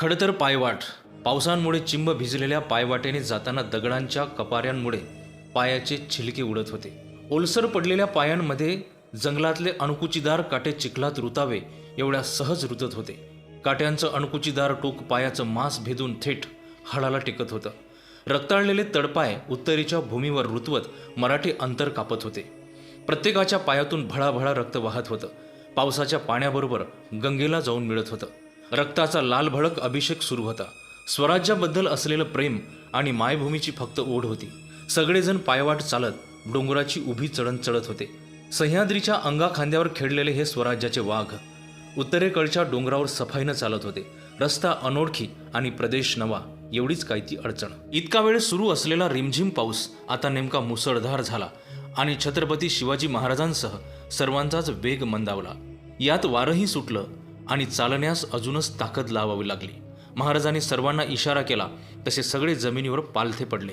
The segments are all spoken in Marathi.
खडं तर पायवाट. पावसांमुळे चिंब भिजलेल्या पायवाटेने जाताना दगडांच्या कपाऱ्यांमुळे पायाचे छिलके उडत होते. ओलसर पडलेल्या पायांमध्ये जंगलातले अणकुचीदार काटे चिखलात रुतावे एवढ्या सहज रुतत होते. काट्यांचं अणकुचीदार टोक पायाचं मांस भेदून थेट हाडाला टेकत होतं. रक्ताळलेले तडपाय उत्तरेच्या भूमीवर रुतवत मराठी अंतर कापत होते. प्रत्येकाच्या पायातून भळाभळा रक्त वाहत होतं. पावसाच्या पाण्याबरोबर गंगेला जाऊन मिळत होतं. रक्ताचा लालभडक अभिषेक सुरू होता. स्वराज्याबद्दल असलेलं प्रेम आणि मायभूमीची फक्त ओढ होती. सगळेजण पायवाट चालत डोंगराची उभी चढण चढत होते. सह्याद्रीच्या अंगा खांद्यावर खेळलेले हे स्वराज्याचे वाघ उत्तरेकडच्या डोंगरावर सफाईनं चालत होते. रस्ता अनोळखी आणि प्रदेश नवा एवढीच काही ती अडचण. इतका वेळ सुरू असलेला रिमझिम पाऊस आता नेमका मुसळधार झाला आणि छत्रपती शिवाजी महाराजांसह सर्वांचाच वेग मंदावला. यात वारंही सुटलं आणि चालण्यास अजूनच ताकद लावावी लागली. महाराजांनी सर्वांना इशारा केला तसे सगळे जमिनीवर पालथे पडले.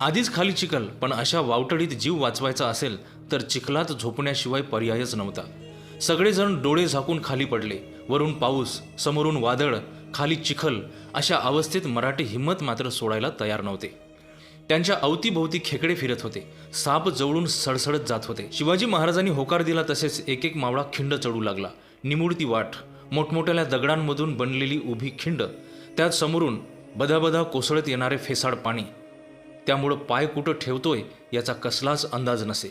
आधीच खाली चिखल पण अशा वावटडीत जीव वाचवायचा असेल तर चिखलात झोपण्याशिवाय पर्यायच नव्हता. सगळेजण डोळे झाकून खाली पडले. वरून पाऊस समोरून वादळ खाली चिखल अशा अवस्थेत मराठी हिंमत मात्र सोडायला तयार नव्हते. त्यांच्या अवतीभोवती खेकडे फिरत होते. साप जवळून सडसडत जात होते. शिवाजी महाराजांनी होकार दिला तसेच एक एक मावळा खिंड चढू लागला. निमुळती वाट मोठमोठ्या दगडांमधून बनलेली उभी खिंड त्यात समोरून बदाबदा कोसळत येणारे फेसाड पाणी. त्यामुळं पाय कुठं ठेवतोय याचा कसलाच अंदाज नसे.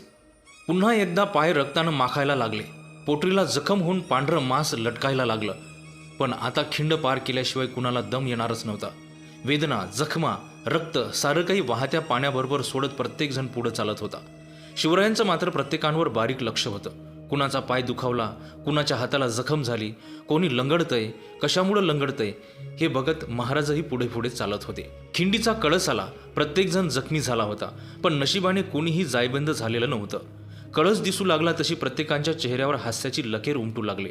पुन्हा एकदा पाय रक्तानं माखायला लागले. पोटरीला जखम होऊन पांढरं मांस लटकायला लागलं. पण आता खिंड पार केल्याशिवाय कुणाला दम येणारच नव्हता. वेदना जखमा रक्त सारं काही वाहत्या पाण्याबरोबर सोडत प्रत्येकजण पुढं चालत होता. शिवरायांचं मात्र प्रत्येकांवर बारीक लक्ष होतं. कुणाचा पाय दुखावला कुणाच्या हाताला जखम झाली कोणी लंगडतंय कशामुळं लंगडतंय हे बघत महाराजही पुढे पुढे चालत होते. खिंडीचा कळस आला प्रत्येकजण जखमी झाला होता पण नशिबाने कोणीही जायबंद झालेलं नव्हतं. कळस दिसू लागला तशी प्रत्येकांच्या चेहऱ्यावर हास्याची लकेर उमटू लागले.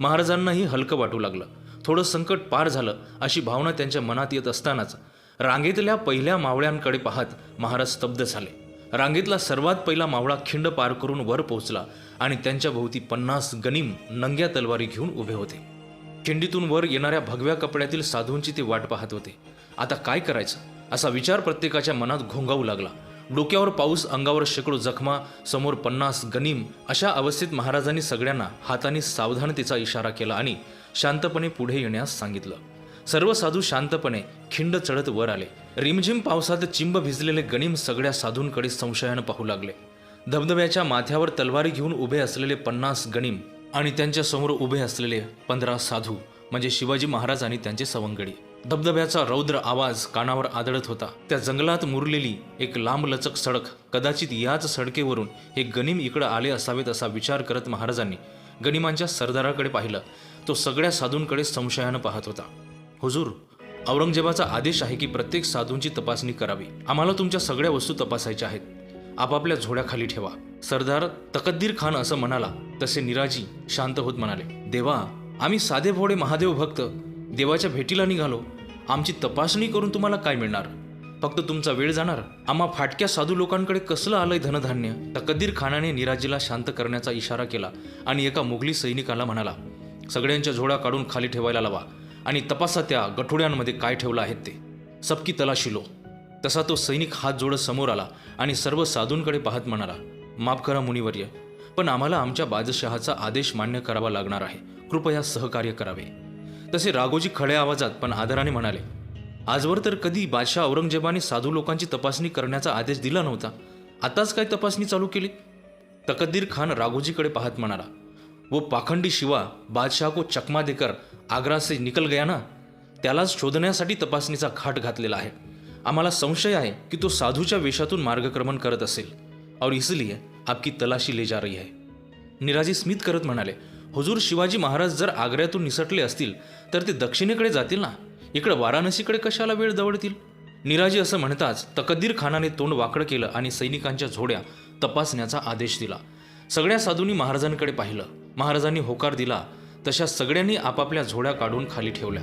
महाराजांनाही हलकं वाटू लागलं. थोडं संकट पार झालं अशी भावना त्यांच्या मनात येत असतानाच. रांगेतल्या पहिल्या मावळ्यांकडे पाहत महाराज स्तब्ध झाले. रांगेतला सर्वात पहिला मावळा खिंड पार करून वर पोहोचला आणि त्यांच्या भोवती पन्नास गनिम नंग्या तलवारी घेऊन उभे होते. खिंडीतून वर येणाऱ्या भगव्या कपड्यातील साधूंची ते वाट पाहत होते. आता काय करायचं? असा विचार प्रत्येकाच्या मनात घोंगावू लागला. डोक्यावर पाऊस अंगावर शेकडो जखमा समोर पन्नास गनीम अशा अवस्थेत महाराजांनी सगळ्यांना हाताने सावधानतेचा इशारा केला आणि शांतपणे पुढे येण्यास सांगितलं. सर्व साधू शांतपणे खिंड चढत वर आले. रिमझिम पावसात चिंब भिजलेले गणिम सगळ्या साधूंकडे संशयानं पाहू लागले. धबधब्याच्या माथ्यावर तलवारी घेऊन उभे असलेले पन्नास गणिम आणि त्यांच्यासमोर उभे असलेले पंधरा साधू म्हणजे शिवाजी महाराज आणि त्यांचे सवंगडी. धबधब्याचा रौद्र आवाज कानावर आदळत होता. त्या जंगलात मुरलेली एक लांबलचक सडक कदाचित याच सडकेवरून हे गनिम इकडं आले असावेत असा विचार करत महाराजांनी गनिमांच्या सरदाराकडे पाहिलं. तो सगळ्या साधूंकडे संशयानं पाहत होता. हुजूर औरंगजेबाचा आदेश आहे की प्रत्येक साधूंची तपासणी करावी. आम्हाला तुमच्या सगळ्या वस्तू तपासायच्या आहेत. आपापल्या झोड्याखाली ठेवा. सरदार तकद्दीर खान असं म्हणाला तसे निराजी शांत होत म्हणाले. देवा आम्ही साधे भोडे महादेव भक्त. देवाच्या भेटीला निघालो. आमची तपासणी करून तुम्हाला काय मिळणार? फक्त तुमचा वेळ जाणार. आम्हा फाटक्या साधू लोकांकडे कसलं आलंय धनधान्य? तकदीर खानाने निराजीला शांत करण्याचा इशारा केला आणि एका मुघली सैनिकाला म्हणाला सगळ्यांच्या झोडा काढून खाली ठेवायला लावा. आणि तपासा त्या गठोड्यांमध्ये काय ठेवलं आहेत ते. सबकी तलाशी लो. तसा तो सैनिक हात जोडत समोर आला आणि सर्व साधूंकडे पाहत म्हणाला माफ करा मुनिवर्य पण आम्हाला आमच्या बादशहाचा आदेश मान्य करावा लागणार आहे. कृपया सहकार्य करावे. तसे राघोजी खड्या आवाजात पण आदराने म्हणाले आजवर तर कधी बादशाह औरंगजेबाने साधू लोकांची तपासणी करण्याचा आदेश दिला नव्हता. आताच काय तपासणी चालू केली? तकदीर खान राघोजीकडे पाहत म्हणाला वो पाखंडी शिवा बादशाह को चकमा देकर आग्रा से निकल गया ना? त्यालाच शोधण्यासाठी तपासणीचा घाट घातलेला आहे. आम्हाला संशय आहे की तो साधूच्या वेशातून मार्गक्रमण करत असेल. और इसलिए आपकी तलाशी ले जा रही है. निराजी स्मित करत म्हणाले हुजूर शिवाजी महाराज जर आग्र्यातून निसटले असतील तर ते दक्षिणेकडे जातील ना? इकडे वाराणसीकडे कशाला वेळ दवडतील? निराजी असं म्हणताच तकदीर खानाने तोंड वाकडं केलं आणि सैनिकांच्या झोड्या तपासण्याचा आदेश दिला. सगळ्या साधूंनी महाराजांकडे पाहिलं. महाराजांनी होकार दिला तशा सगळ्यांनी आपापल्या झोड्या काढून खाली ठेवल्या.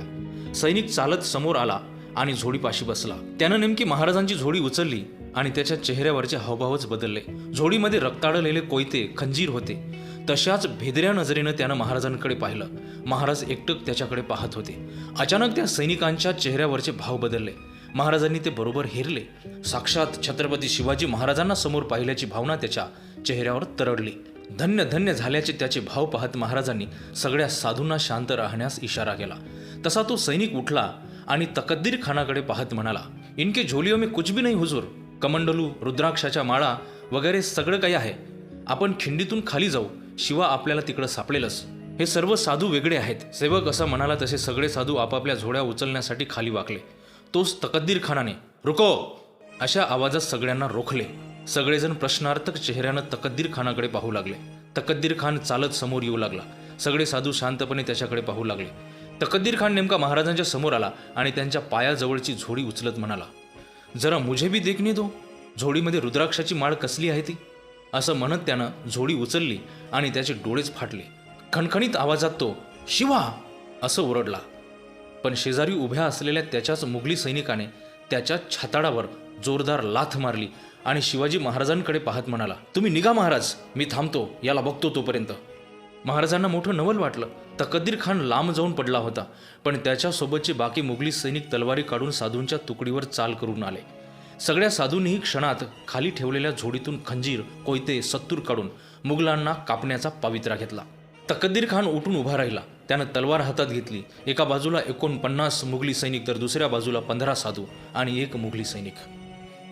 सैनिक चालत समोर आला आणि झोडीपाशी बसला. त्यानं नेमकी महाराजांची झोडी उचलली आणि त्याच्या चेहऱ्यावरचे हावभावच बदलले. झोडीमध्ये रक्ताडलेले कोयते खंजीर होते. तशाच भेदऱ्या नजरेनं त्यानं महाराजांकडे पाहिलं. महाराज एकटक त्याच्याकडे पाहत होते. अचानक त्या सैनिकांच्या चेहऱ्यावरचे भाव बदलले. महाराजांनी ते बरोबर हेरले. साक्षात छत्रपती शिवाजी महाराजांना समोर पाहिल्याची भावना त्याच्या चेहऱ्यावर तरडली. धन्य धन्य झाल्याचे त्याचे भाव पाहत महाराजांनी सगळ्या साधूंना शांत राहण्यास इशारा केला. तसा तो सैनिक उठला आणि तकद्दीर खानाकडे पाहत म्हणाला इनके झोलियो मी कुछ भी नाही हुजूर. कमंडलू रुद्राक्षाच्या माळा वगैरे सगळं काही आहे. आपण खिंडीतून खाली जाऊ. शिवा आपल्याला तिकडं सापडेलच. हे सर्व साधू वेगळे आहेत. सेवक असं म्हणाला तसे सगळे साधू आपापल्या झोड्या उचलण्यासाठी खाली वाकले. तोच तकद्दीर खानाने रुको! अशा आवाजात सगळ्यांना रोखले. सगळेजण प्रश्नार्थक चेहऱ्यानं तकद्दीर खानाकडे पाहू लागले. तकद्दीर खान चालत समोर येऊ लागला. सगळे साधू शांतपणे त्याच्याकडे पाहू लागले. तकद्दीर खान नेमका महाराजांच्या समोर आला आणि त्यांच्या पायाजवळची झोडी उचलत म्हणाला जरा मुझे भी देखणे दो. झोडीमध्ये रुद्राक्षाची माळ कसली आहे ती? असं म्हणत त्यानं झोडी उचलली आणि त्याचे डोळेच फाटले. खणखणीत आवाजात तो शिवा! असं ओरडला. पण शेजारी उभ्या असलेल्या त्याच्याच मुघली सैनिकाने त्याच्या छाताडावर जोरदार लाथ मारली आणि शिवाजी महाराजांकडे पाहत म्हणाला तुम्ही निघा महाराज मी थांबतो याला बघतो तोपर्यंत. महाराजांना मोठं नवल वाटलं. तकद्दीर खान लांब जाऊन पडला होता पण त्याच्यासोबतचे बाकी मुघली सैनिक तलवारी काढून साधूंच्या तुकडीवर चाल करून आले. सगळ्या साधूंनीही क्षणात खाली ठेवलेल्या झोडीतून खंजीर कोयते सत्तूर काढून मुघलांना कापण्याचा पावित्रा घेतला. तकदीर खान उठून उभा राहिला. त्यानं तलवार हातात घेतली. एका बाजूला एकोणपन्नास मुघली सैनिक तर दुसऱ्या बाजूला पंधरा साधू आणि एक मुघली सैनिक.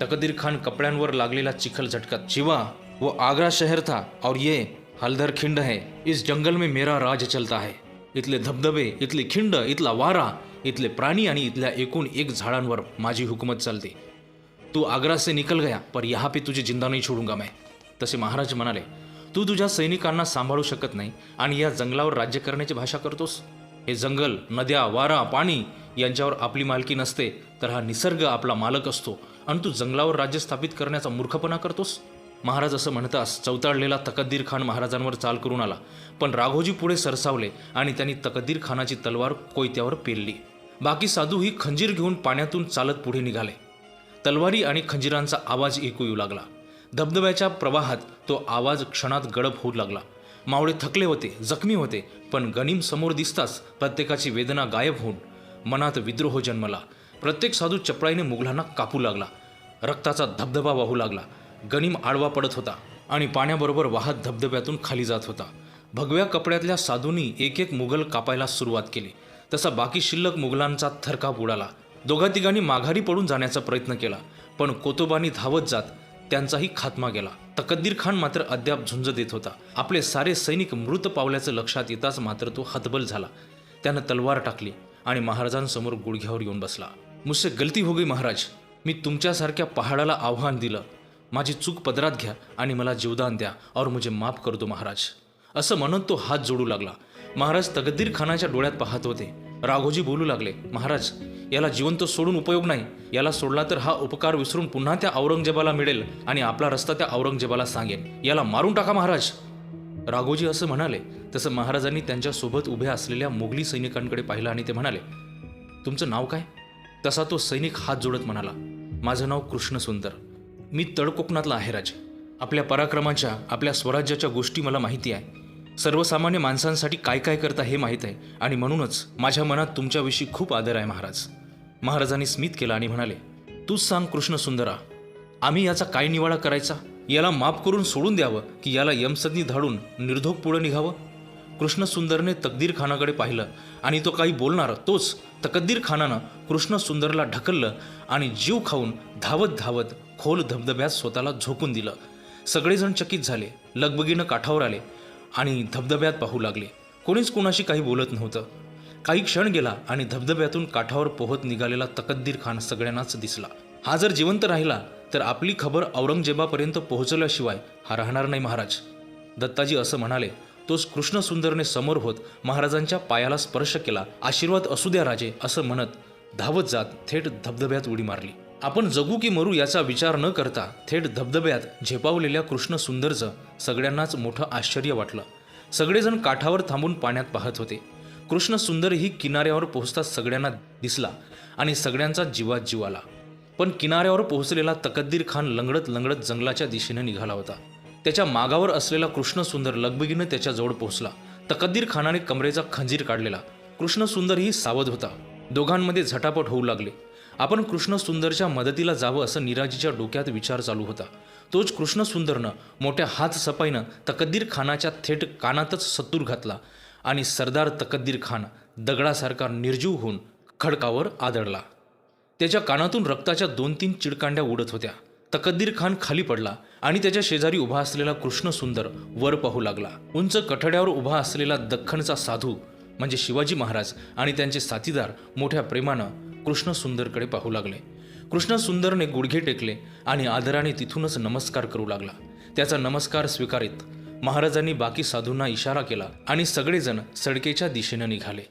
तकदीर खान कपड्यांवर लागलेला चिखल झटकत. शिवा वो आगरा शहर था और ये हलदर खिंड है। इस जंगल में मेरा राज चलता है। इथले धबधबे इथली खिंड इथला वारा इथले प्राणी आणि इथल्या एकूण एक झाडांवर माझी हुकूमत चालते. तू आग्रा से निकल गया पर यहाँ पे तुझे जिंदा नाही छोडूंगा मैं तसे महाराज म्हणाले. तू तुझ्या सैनिकांना सांभाळू शकत नाही आणि या जंगलावर राज्य करण्याची भाषा करतोस? हे जंगल नद्या वारा पाणी यांच्यावर आपली मालकी नसते तर हा निसर्ग आपला मालक असतो. आणि तू जंगलावर राज्य स्थापित करण्याचा मूर्खपणा करतोस? महाराज असं म्हणताच चौताळलेला तकद्दीर खान महाराजांवर चाल करून आला. पण राघोजी पुढे सरसावले आणि त्यांनी तकद्दीर खानाची तलवार कोयत्यावर पेलली बाकी साधू ही खंजीर घेऊन पाण्यातून चालत पुढे निघाले. तलवारी आणि खंजिरांचा आवाज ऐकू येऊ लागला. धबधब्याच्या प्रवाहात तो आवाज क्षणात गडप होऊ लागला. मावळे थकले होते जखमी होते पण गनीम समोर दिसताच प्रत्येकाची वेदना गायब होऊन मनात विद्रोह जन्मला. प्रत्येक साधू चपळाईने मुघलांना कापू लागला. रक्ताचा धबधबा वाहू लागला. गणिम आडवा पडत होता आणि पाण्याबरोबर वाहत धबधब्यातून खाली जात होता. भगव्या कपड्यातल्या साधूंनी एक एक मुघल कापायला सुरुवात केली. तसा बाकी शिल्लक मुघलांचा थरकाप उडाला. दोघा तिघांनी माघारी पडून जाण्याचा प्रयत्न केला पण कोतोबानी धावत जात त्यांचाही खात्मा गेला. तकद्दीर खान मात्र अद्याप झुंज देत होता. आपले सारे सैनिक मृत पावल्याचं लक्षात येताच मात्र तो हतबल झाला. त्यानं तलवार टाकली आणि महाराजांसमोर गुडघ्यावर येऊन बसला. मुझसे गलती हो गई महाराज. मी तुमच्यासारख्या पहाडाला आव्हान दिलं. माझी चूक पदरात घ्या आणि मला जीवदान द्या और मुझे माफ कर दो महाराज. असं म्हणून तो हात जोडू लागला. महाराज तकद्दीर खानाच्या डोळ्यात पाहत होते. राघोजी बोलू लागले महाराज याला जिवंत सोडून उपयोग नाही. याला सोडला तर हा उपकार विसरून पुन्हा त्या औरंगजेबाला मिळेल आणि आपला रस्ता त्या औरंगजेबाला सांगेन. याला मारून टाका महाराज. राघोजी असं म्हणाले. तसं महाराजांनी त्यांच्यासोबत उभ्या असलेल्या मोगली सैनिकांकडे पाहिलं आणि ते म्हणाले तुमचं नाव काय? तसा तो सैनिक हात जोडत म्हणाला माझं नाव कृष्ण सुंदर. मी तळकोकणातला आहे राज. आपल्या पराक्रमाच्या आपल्या स्वराज्याच्या गोष्टी मला माहिती आहे. सर्वसामान्य माणसांसाठी काय काय करता हे माहीत आहे आणि म्हणूनच माझ्या मनात तुमच्याविषयी खूप आदर आहे महाराज. महाराजांनी स्मित केला आणि म्हणाले तूच सांग कृष्ण सुंदरा आम्ही याचा काय निवाडा करायचा? याला माफ करून सोडून द्यावं की याला यमसदनी धाडून निर्धोक पुढं निघावं? कृष्ण सुंदरने तकदीर खानाकडे पाहिलं आणि तो काही बोलणार तोच तकदीर खानानं कृष्ण सुंदरला ढकललं आणि जीव खाऊन धावत धावत खोल धबधब्यात स्वतःला झोकून दिलं. सगळेजण चकित झाले लगबगीनं काठावर आले आणि धबधब्यात पाहू लागले. कोणीच कुणाशी काही बोलत नव्हतं. काही क्षण गेला आणि धबधब्यातून काठावर पोहत निघालेला तकद्दीर खान सगळ्यांनाच दिसला. हा जर जिवंत राहिला तर आपली खबर औरंगजेबापर्यंत पोहोचवल्याशिवाय हा राहणार नाही महाराज. दत्ताजी असं म्हणाले तोच कृष्ण सुंदरने समोर होत महाराजांच्या पायाला स्पर्श केला. आशीर्वाद असू द्या राजे असं म्हणत धावत जात थेट धबधब्यात उडी मारली. आपण जगू की मरू याचा विचार न करता थेट धबधब्यात झेपावलेल्या कृष्ण सुंदरचं सगळ्यांनाच मोठं आश्चर्य वाटलं. सगळेजण काठावर थांबून पाण्यात पाहत होते. कृष्ण सुंदरही किनाऱ्यावर पोहोचताच सगळ्यांना दिसला आणि सगळ्यांचा जीवात जीव आला. पण किनाऱ्यावर पोहोचलेला तकद्दीर खान लंगडत लंगडत जंगलाच्या दिशेने निघाला होता. त्याच्या मागावर असलेला कृष्णसुंदर लगबगीनं त्याच्याजवळ पोहोचला. तकद्दीर खानाने कमरेचा खंजीर काढलेला. कृष्णसुंदरही सावध होता. दोघांमध्ये झटापट होऊ लागले. आपण कृष्णसुंदरच्या मदतीला जावं असं निराजीच्या डोक्यात विचार चालू होता. तोच कृष्णसुंदरनं मोठ्या हात सपाईनं तकद्दीर खानाच्या थेट कानातच सत्तूर घातला आणि सरदार तकद्दीर खान दगडासारखा निर्जीव होऊन खडकावर आदळला. त्याच्या कानातून रक्ताच्या दोन तीन चिडकांड्या उडत होत्या. तकद्दीर खान खाली पडला. आणि त्याच्या शेजारी उभा असलेला कृष्णसुंदर वर पाहू लागला. उंच कठड्यावर उभा असलेला दख्खनचा साधू म्हणजे शिवाजी महाराज आणि त्यांचे साथीदार मोठ्या प्रेमानं कृष्णसुंदरकडे पाहू लागले. कृष्णसुंदरने गुडघे टेकले आणि आदराने तिथूनच नमस्कार करू लागला. त्याचा नमस्कार स्वीकारित महाराजांनी बाकी साधूंना इशारा केला आणि सगळेजण सडकेच्या दिशेनं निघाले.